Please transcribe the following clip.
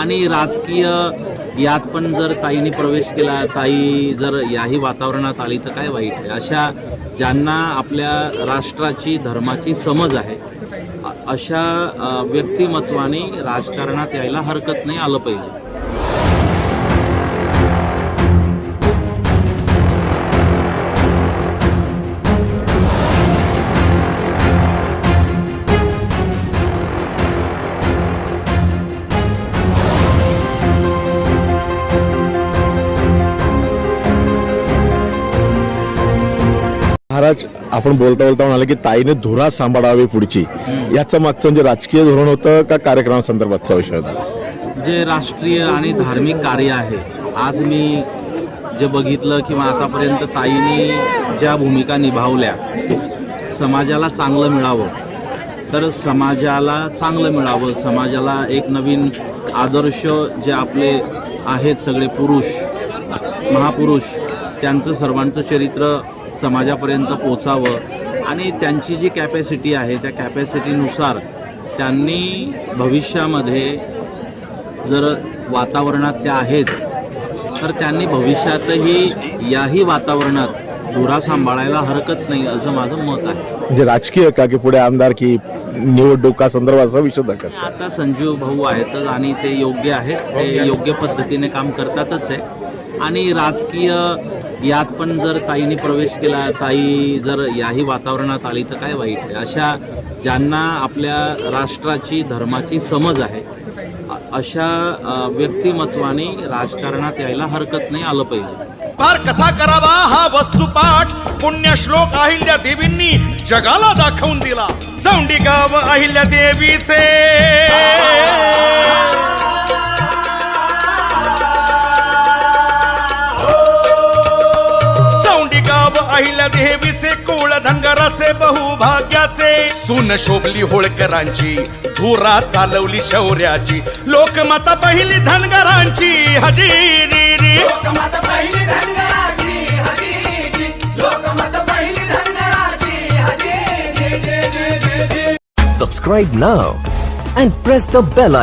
आणि राजकीय यात पण जर ताईने प्रवेश केला ताई जर याही वातावरणात आली तर काय वाईट आहे? अशा ज्यांना आपल्या राष्ट्राची धर्माची समज आहे अशा व्यक्तिमत्वाने राजकारणात यायला हरकत नाही आलं पाहिजे. महाराज आपण बोलता बोलता म्हणाले की ताईने धुरा सांभाळावी पुढची. याचं मागचं म्हणजे राजकीय धोरण होतं का कार्यक्रमासंदर्भातचा विषय होता? जे राष्ट्रीय आणि धार्मिक कार्य आहे आज मी जे बघितलं किंवा आतापर्यंत ताईने ज्या भूमिका निभावल्या समाजाला चांगलं मिळावं. तर समाजाला चांगलं मिळावं. समाजाला एक नवीन आदर्श जे आपले आहेत सगळे पुरुष महापुरुष त्यांचं सर्वांचं चरित्र समाजापर्यंत पोचावं आणि त्यांची जी कॅपॅसिटी आहे त्या कॅपॅसिटीनुसार त्यांनी भविष्यामध्ये जर वातावरणात त्या आहेत तर त्यांनी भविष्यातही याही वातावरणात धुरा सांभाळायला हरकत नाही असं माझं मत आहे. म्हणजे राजकीय का की पुढे आमदार की निवडणुका संदर्भाचा विषय दाखल आता संजीव भाऊ आहेतच आणि ते योग्य आहेत. ते योग्य पद्धतीने काम करतातच आहे. आणि राजकीय यात पण जर ताईने प्रवेश केला ताई जर याही वातावरणात आली तर काय वाईट आहे? अशा ज्यांना आपल्या राष्ट्राची धर्माची समज आहे अशा व्यक्तिमत्वाने राजकारणात यायला हरकत नाही आलं पाहिजे. पार कसा करावा हा वस्तुपाठ? पुण्य श्लोक अहिल्या देवींनी जगाला दाखवून दिला. चौंडी गाव अहिल्या देवीचे. गाव अहिल्या देवीचे कुळ धनगराचे बहुभाग्याचे. सून शोभली होळकरांची धुरा चालवली शौर्याची. लोकमाता पहिली धनगरांची हजेरी लोकमत पहिली धनगराची हजी लोकमत पहिली धनगराची हजी जे जे जे जे जे Subscribe now and press the bell